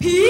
Peace.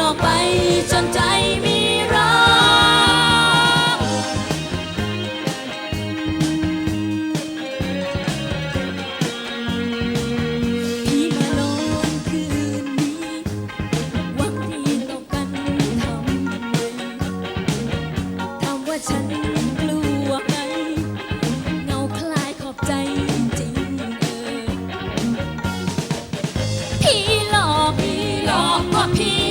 หอกไปจนใจมีรักพี่มาลอนคืนนี้ วังที่ตกกันทำไมถามว่าฉันกลัวไหมเงาคลายขอบใจจริงเอ่ย พี่หลอกพี่หลอกว่าพี่